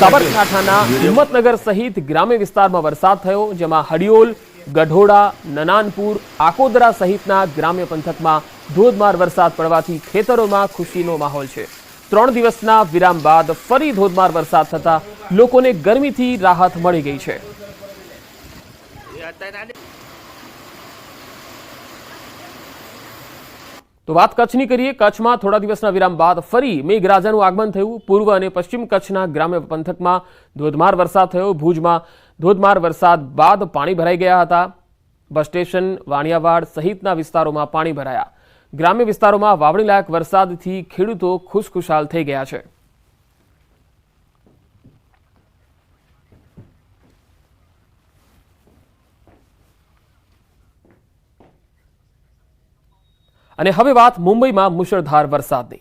સાબરકાંઠાના હિંમતનગર સહિત ગ્રામ્ય વિસ્તારમાં વરસાદ થયો, જેમાં હડિયોલ ગઢોડા, નનાનપુર, આકોદરા સહિતના ગ્રામ્ય પંથકમાં ધોધમાર વરસાદ પડવાથી ખેતરોમાં ખુશીનો માહોલ છે. ત્રણ દિવસના વિરામ બાદ ફરી ધોધમાર વરસાદ થતા લોકોને ગરમીથી રાહત મળી ગઈ છે. તો વાત કચ્છની કરીએ. કચ્છમાં થોડા દિવસના વિરામ બાદ ફરી મેઘરાજાનું આગમન થયું. પૂર્વ અને પશ્ચિમ કચ્છના ગ્રામ્ય પંથકમાં ધોધમાર વરસાદ થયો. ભુજમાં ધોધમાર વરસાદ બાદ પાણી ભરાઈ ગયા હતા. બસ સ્ટેશન, વાણિયાવાડ સહિતના વિસ્તારોમાં પાણી ભરાયા. ગ્રામ્ય વિસ્તારોમાં વાવણીલાયક વરસાદથી ખેડૂતો ખુશખુશાલ થઈ ગયા છે. અને હવે વાત મુંબઈમાં મુશળધાર વરસાદની.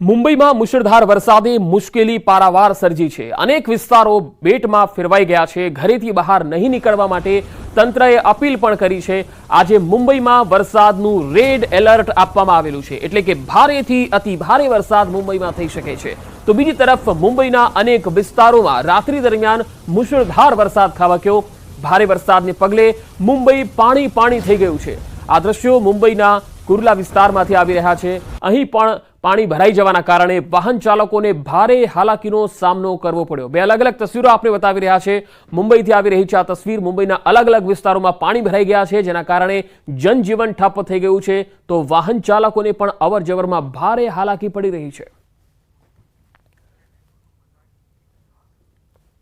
મુંબઈમાં મુશળધાર વરસાદે મુશ્કેલી પારાવાર સર્જી છે. અનેક વિસ્તારો બેટમાં ફેરવાઈ ગયા છે. ઘરેથી બહાર નહીં નીકળવા માટે તંત્રએ અપીલ પણ કરી છે. આજે મુંબઈમાં વરસાદનું રેડ એલર્ટ આપવામાં આવેલું છે. એટલે કે ભારેથી અતિ ભારે વરસાદ મુંબઈમાં થઈ શકે છે. તો બીજી તરફ મુંબઈના અનેક વિસ્તારોમાં રાત્રિ દરમિયાન મુશળધાર વરસાદ ખાબક્યો. ભારે વરસાદને પગલે મુંબઈ પાણી પાણી થઈ ગયું છે. આ દ્રશ્યો મુંબઈના કુર્લા વિસ્તારમાંથી આવી રહ્યા છે. અહીં પણ પાણી ભરાઈ જવાના કારણે વાહન ચાલકોને ભારે હાલાકીનો સામનો કરવો પડ્યો. બે અલગ અલગ તસવીરો આપણે બતાવી રહ્યા છે. મુંબઈથી આવી રહી છે આ તસવીર. મુંબઈના અલગ અલગ વિસ્તારોમાં પાણી ભરાઈ ગયા છે, જેના કારણે જનજીવન ઠપ્પ થઈ ગયું છે. તો વાહન ચાલકોને પણ અવરજવરમાં ભારે હાલાકી પડી રહી છે.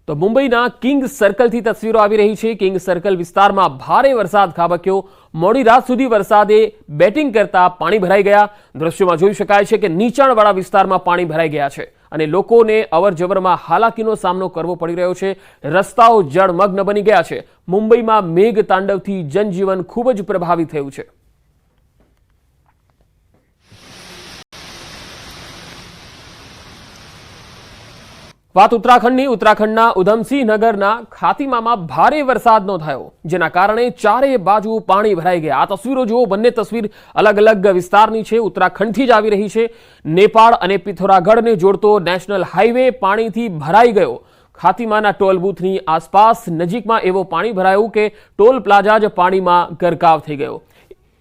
તો મુંબઈના કિંગ સર્કલથી તસવીરો આવી રહી છે. કિંગ સર્કલ વિસ્તારમાં ભારે વરસાદ ખાબક્યો. મોડી રાત સુધી વરસાદે બેટિંગ કરતા પાણી ભરાઈ ગયા. દ્રશ્યોમાં જોઈ શકાય છે કે નીચાણવાળા વિસ્તારમાં પાણી ભરાઈ ગયા છે અને લોકોને અવરજવરમાં હાલાકીનો સામનો કરવો પડી રહ્યો છે. રસ્તાઓ જળમગ્ન બની ગયા છે. મુંબઈમાં મેઘ તાંડવથી જનજીવન ખૂબ જ પ્રભાવિત થયું છે. વાત ઉત્તરાખંડની. ઉત્તરાખંડના ઉધમસિંહ નગરના ખાતીમામાં ભારે વરસાદ થયો, જેના કારણે ચારે બાજુ પાણી ભરાઈ ગયા. આ તસવીરો જુઓ, બંને તસવીર અલગ અલગ વિસ્તારની છે. ઉત્તરાખંડથી જ આવી રહી છે. નેપાળ અને પિથોરાગઢને જોડતો નેશનલ હાઈવે પાણીથી ભરાઈ ગયો. ખાતીમાના ટોલ બૂથની આસપાસ નજીકમાં એવો પાણી ભરાયું કે ટોલ પ્લાઝા જ પાણીમાં ગરકાવ થઈ ગયો.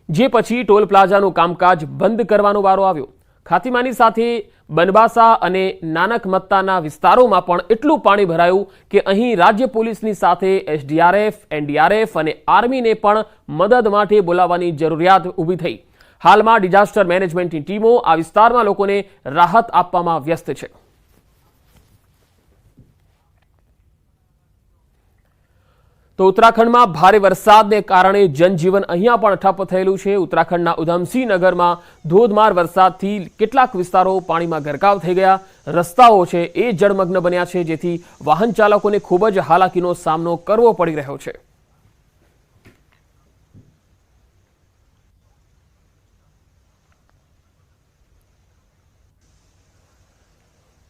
જે પછી ટોલ પ્લાઝાનું કામકાજ બંધ કરવાનો વારો આવ્યો. ખાતીમાની સાથે બનબાસા અને નાનક મત્તાના વિસ્તારોમાં પણ એટલું પાણી ભરાયું કે અહીં રાજ્ય પોલીસની સાથે એસડીઆરએફ, એનડીઆરએફ અને આર્મીને પણ મદદ માટે બોલાવવાની જરૂરિયાત ઊભી થઈ. હાલમાં ડિઝાસ્ટર મેનેજમેન્ટની ટીમો આ વિસ્તારમાં લોકોને રાહત આપવામાં વ્યસ્ત છે. તો ઉત્તરાખંડમાં ભારે વરસાદને કારણે જનજીવન અહીંયા પણ ઠપ થયેલું છે. ઉત્તરાખંડના ઉધમસિંહ નગરમાં ધોધમાર વરસાદથી કેટલાક વિસ્તારો પાણીમાં ગરકાવ થઈ ગયા. રસ્તાઓ છે એ જળમગ્ન બન્યા છે, જેથી વાહન ચાલકોને ખૂબ જ હાલાકીનો સામનો કરવો પડી રહ્યો છે.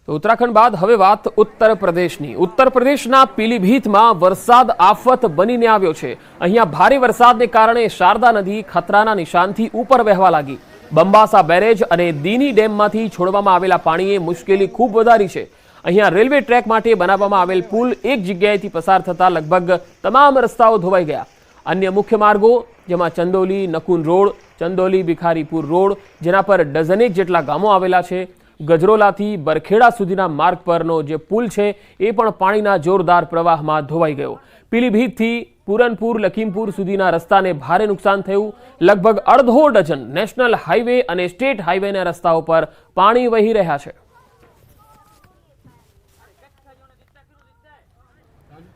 ઉત્તરાખંડ બાદ હવે વાત ઉત્તર પ્રદેશની. ઉત્તર પ્રદેશના પીલીભીતમાં વરસાદ આફત બનીને આવ્યો છે. અહીંયા ભારે વરસાદને કારણે શારદા નદી ખતરાના નિશાનથી ઉપર વહેવા લાગી. બંબાસા બેરેજ અને દીની ડેમમાંથી છોડવામાં આવેલા પાણીએ મુશ્કેલી ખૂબ વધારી છે. અહીંયા રેલવે ટ્રેક માટે બનાવવામાં આવેલ પુલ એક જગ્યાએથી પસાર થતા લગભગ તમામ રસ્તાઓ ધોવાઈ ગયા. અન્ય મુખ્ય માર્ગો જેમાં ચંદોલી, નકુન રોડ, ચંદોલી, ભિખારીપુર રોડ, જેના પર ડઝનેક જેટલા ગામો આવેલા છે ગજરોલાથી બરખેડા સુધીના માર્ગ પરનો જે પુલ છે, એ પણ પાણીના જોરદાર પ્રવાહમાં ધોવાઈ ગયો. પીલીભીતથી પૂરનપુર, લખીમપુર સુધીના રસ્તાને ભારે નુકસાન થયું. લગભગ અડધો ડઝન નેશનલ હાઈવે અને સ્ટેટ હાઈવેના રસ્તાઓ પર પાણી વહી રહ્યા છે.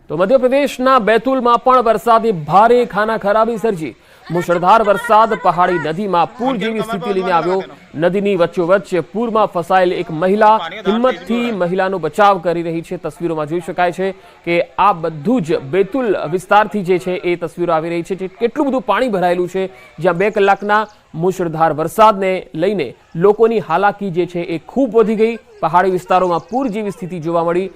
તો મધ્યપ્રદેશના બેતુલમાં પણ વરસાદે ભારે ખાના ખરાબી સર્જી. મુશળધાર વરસાદ પહાડી નદીમાં પૂર જેવી સ્થિતિ લઈને આવ્યો? નદીની વચ્ચોવચ્ચ પૂરમાં ફસાયેલ એક મહિલા હિંમતથી મહિલાનો બચાવ કરી રહી છે. તસવીરોમાં જોઈ શકાય છે કે આ બધું જ બેતુલ વિસ્તારથી જે છે એ તસવીરો આવી રહી છે જે કેટલું બધું પાણી ભરાયેલું છે. જ્યાં બે કલાકના મુશળધાર વરસાદને લઈને લોકોની હાલાકી જે છે એ ખૂબ વધી ગઈ. પહાડી વિસ્તારોમાં પૂર જેવી સ્થિતિ જોવા મળી.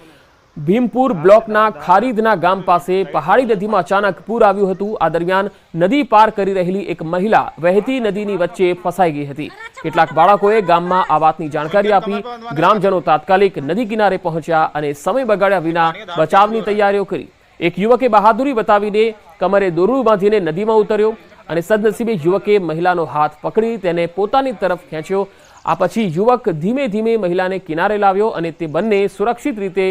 ભીમપુર બ્લોકના ખારીદના ગામ પાસે પહાડી નદીમાં અચાનક પૂર આવ્યું હતું. આ દરમિયાન નદી પાર કરી રહેલી એક મહિલા વહેતી નદીની વચ્ચે ફસાઈ ગઈ હતી. કેટલાક બાળકોએ ગામમાં આ વાતની જાણકારી આપી. ગ્રામજનો તાત્કાલિક નદી કિનારે પહોંચ્યા અને સમય બગાડ્યા વિના બચાવની તૈયારીઓ કરી. એક યુવકે બહાદુરી બતાવીને કમરે દોરડું બાંધીને નદીમાં ઉતર્યો અને સદનસીબે યુવકે મહિલાનો હાથ પકડી તેને પોતાની તરફ ખેંચ્યો. આ પછી યુવક ધીમે ધીમે મહિલાને કિનારે લાવ્યો અને તે બંને સુરક્ષિત રીતે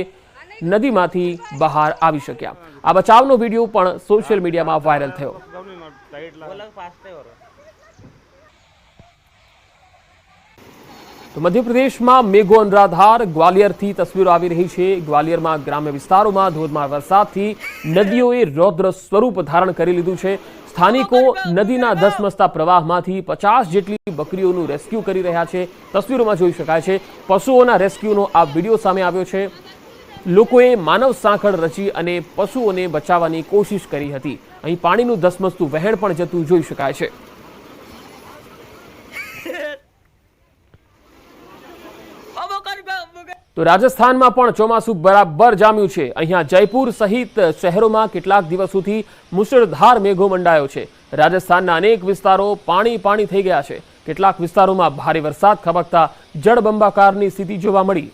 નદીમાંથી બહાર આવી શક્યા. આ બચાવનો વીડિયો પણ સોશિયલ મીડિયામાં વાયરલ થયો. તો મધ્યપ્રદેશમાં મેઘો અનરાધાર, ગ્વાલિયરથી તસવીરો આવી રહી છે. ગ્વાલિયરમાં ગ્રામ્ય વિસ્તારોમાં ધોધમાર વરસાદથી નદીઓએ રૌદ્ર સ્વરૂપ ધારણ કરી લીધું છે. સ્થાનિકો નદીના ધસમસતા પ્રવાહમાંથી પચાસ જેટલી બકરીઓનું રેસ્ક્યુ કરી રહ્યા છે. તસવીરોમાં જોઈ શકાય છે, પશુઓના રેસ્ક્યુનો આ વીડિયો સામે આવ્યો છે. લોકોએ માનવ સાંકળ રચી અને પશુઓને બચાવવાની કોશિશ કરી હતી. અહીં પાણીનું ધસમસતું વહેણ પણ જતું જોઈ શકાય છે. તો રાજસ્થાનમાં પણ ચોમાસું બરાબર જામ્યું છે. અહીંયા જયપુર સહિત શહેરોમાં કેટલાક દિવસોથી મુશળધાર મેઘો મંડાયો છે. રાજસ્થાનના અનેક વિસ્તારો પાણી પાણી થઈ ગયા છે. કેટલાક વિસ્તારોમાં ભારે વરસાદ ખબકતા જળબંબાકારની સ્થિતિ જોવા મળી.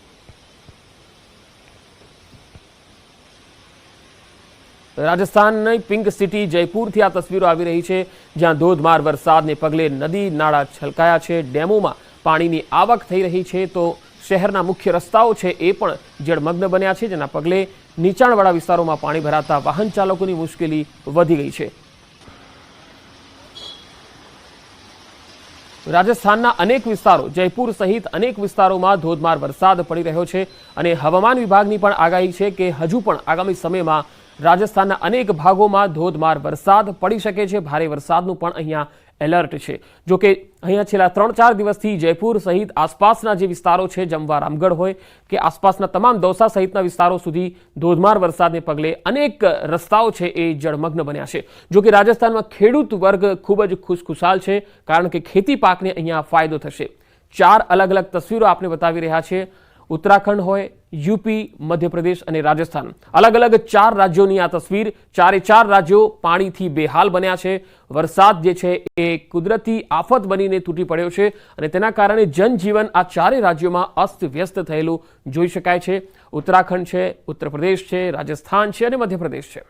રાજસ્થાનની પિંક સિટી જયપુરથી આ તસવીરો આવી રહી છે, જ્યાં ધોધમાર વરસાદને પગલે નદી નાળા છલકાયા છે. ડેમોમાં પાણીની આવક થઈ રહી છે તો શહેરના મુખ્ય રસ્તાઓ છે એ પણ જળમગ્ન બન્યા છે, જેના પગલે નીચાણવાળા વિસ્તારોમાં પાણી ભરાતા વાહન ચાલકોની મુશ્કેલી વધી ગઈ છે. રાજસ્થાનના અનેક વિસ્તારો, જયપુર સહિત અનેક વિસ્તારોમાં ધોધમાર વરસાદ પડી રહ્યો છે અને હવામાન વિભાગની પણ આગાહી છે કે હજુ પણ આગામી સમયમાં રાજસ્થાનના અનેક ભાગોમાં ધોધમાર વરસાદ પડી શકે છે. ભારે વરસાદનું પણ અહીંયા એલર્ટ છે. જો કે અહીંયા છેલ્લા ત્રણ ચાર દિવસથી જયપુર સહિત આસપાસના જે વિસ્તારો છે, જમવા રામગઢ હોય કે આસપાસના તમામ દોસા સહિતના વિસ્તારો સુધી ધોધમાર વરસાદને પગલે અનેક રસ્તાઓ છે એ જળમગ્ન બન્યા છે. જો કે રાજસ્થાનમાં ખેડૂત વર્ગ ખૂબ જ ખુશખુશાલ છે, કારણ કે ખેતી પાકને અહીંયા ફાયદો થશે. ચાર અલગ અલગ તસવીરો આપણે બતાવી રહ્યા છે. ઉત્તરાખંડ હોય, યુપી, મધ્યપ્રદેશ અને રાજસ્થાન. અલગ અલગ ચાર રાજ્યોની આ તસવીર, ચારે ચાર રાજ્યો પાણીથી બેહાલ બન્યા છે. વરસાદ જે છે એ કુદરતી આફત બનીને તૂટી પડ્યો છે અને તેના કારણે જનજીવન આ ચારે રાજ્યોમાં અસ્તવ્યસ્ત થયેલું જોઈ શકાય છે. ઉત્તરાખંડ છે ઉત્તર પ્રદેશ છે, રાજસ્થાન છે અને મધ્યપ્રદેશ છે.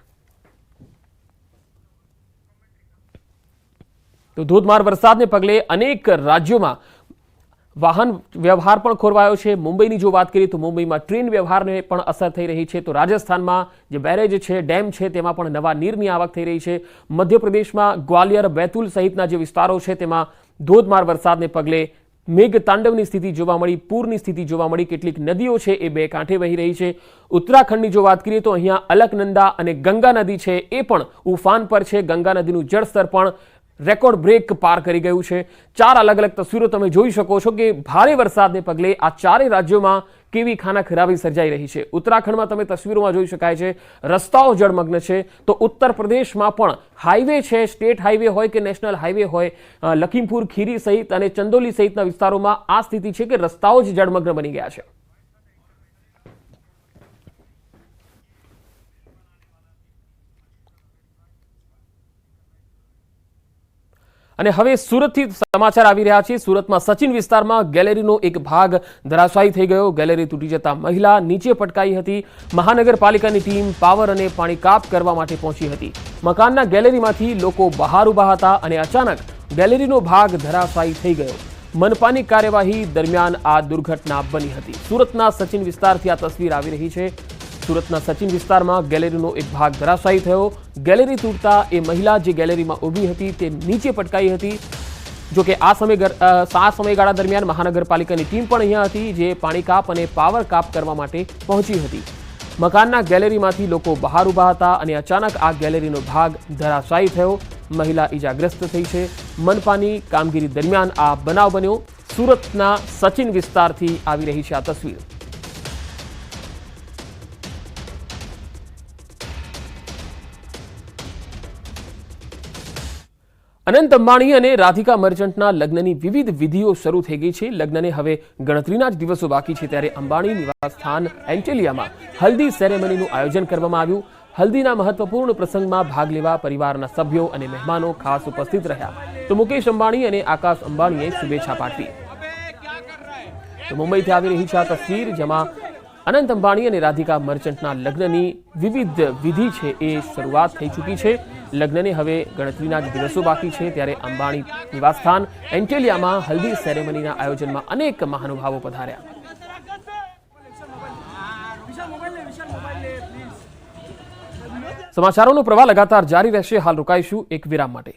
તો ધોધમાર વરસાદને પગલે અનેક રાજ્યોમાં વાહન વ્યવહાર પણ ખોરવાયો છે. મુંબઈની જો વાત કરીએ તો મુંબઈમાં ટ્રેન વ્યવહારને પણ અસર થઈ રહી છે. તો રાજસ્થાનમાં જે બેરેજ છે, ડેમ છે, તેમાં પણ નવા નીરની આવક થઈ રહી છે. મધ્યપ્રદેશમાં ગ્વાલિયર, બેતુલ સહિતના જે વિસ્તારો છે, તેમાં ધોધમાર વરસાદને પગલે મેઘ તાંડવની સ્થિતિ જોવા મળી, પૂરની સ્થિતિ જોવા મળી. કેટલીક નદીઓ છે, એ બે કાંઠે વહી રહી છે. ઉત્તરાખંડની જો વાત કરીએ તો અહીંયા અલકનંદા અને ગંગા નદી છે, એ પણ ઉફાન પર છે. ગંગા નદીનું જળસ્તર પણ રેકોર્ડ બ્રેક પાર કરી ગયું છે. ચાર અલગ અલગ તસવીરો તમે જોઈ શકો છો કે ભારે વરસાદને પગલે આ ચારેય રાજ્યોમાં કેવી ખાના ખરાબી સર્જાઈ રહી છે. ઉત્તરાખંડમાં તમે તસવીરોમાં જોઈ શકાય છે, રસ્તાઓ જળમગ્ન છે. તો ઉત્તર પ્રદેશમાં પણ હાઈવે છે, સ્ટેટ હાઈવે હોય કે નેશનલ હાઈવે હોય લખીમપુર ખીરી સહિત અને ચંદોલી સહિતના વિસ્તારોમાં આ સ્થિતિ છે કે રસ્તાઓ જ જળમગ્ન બની ગયા છે. અને હવે સુરતથી સમાચાર આવી રહ્યા છે. સુરતમાં સચિન વિસ્તારમાં ગેલેરીનો એક ભાગ ધરાશાયી થઈ ગયો. ગેલેરી તૂટી જતા મહિલા નીચે પટકાઈ હતી. મહાનગરપાલિકાની ટીમ પાવર અને પાણી કાપ કરવા માટે પહોંચી હતી. મકાનના ગેલેરીમાંથી લોકો બહાર ઊભા હતા અને અચાનક ગેલેરીનો ભાગ ધરાશાયી થઈ ગયો. મનપાની કાર્યવાહી દરમિયાન આ દુર્ઘટના બની હતી. સુરતના સચિન વિસ્તારથી આ તસવીર આવી રહી છે. સુરતના સચિન વિસ્તારમાં ગેલેરીનો એક ભાગ ધરાશાયી થયો. ગેલેરી તૂટતા એ મહિલા જે ગેલેરીમાં ઊભી હતી તે નીચે પટકાઈ હતી. જો કે આ સમય આ સમયગાળા દરમિયાન મહાનગરપાલિકાની ટીમ પણ અહીંયા હતી, જે પાણી કાપ અને પાવર કાપ કરવા માટે પહોંચી હતી. મકાનના ગેલેરીમાંથી લોકો બહાર ઊભા હતા અને અચાનક આ ગેલેરીનો ભાગ ધરાશાયી થયો. મહિલા ઈજાગ્રસ્ત થઈ છે. મનપાની કામગીરી દરમિયાન આ બનાવ બન્યો. સુરતના સચિન વિસ્તારથી આવી રહી છે આ તસવીર. અનંત અંબાણી અને રાધિકા મર્ચન્ટના લગ્નની વિવિધ વિધિઓ શરૂ થઈ ગઈ છે. લગ્નને હવે ગણતરીના જ દિવસો બાકી છે ત્યારે અંબાણી નિવાસસ્થાન એન્ટેલિયામાં હલ્દી સેરેમનીનું આયોજન કરવામાં આવ્યું. હલ્દીના મહત્વપૂર્ણ પ્રસંગમાં ભાગ લેવા પરિવારના સભ્યો અને મહેમાનો ખાસ ઉપસ્થિત રહ્યા. તો મુકેશ અંબાણી અને આકાશ અંબાણીએ શુભેચ્છા પાઠવી. તો મુંબઈથી આવી રહી છે આ તસવીર, જેમાં અનંત અંબાણી અને રાધિકા મર્ચન્ટના લગ્નની વિવિધ વિધિ છે એ શરૂઆત થઈ ચૂકી છે. લગ્નને હવે ગણતરીના દિવસો બાકી છે ત્યારે અંબાણી નિવાસસ્થાન એન્ટેલિયામાં હલ્દી સેરેમનીના આયોજનમાં અનેક મહાનુભાવો પધાર્યા. સમાચારોનો પ્રવાહ લગાતાર જારી રહેશે. હાલ રોકાઈશું એક વિરામ માટે.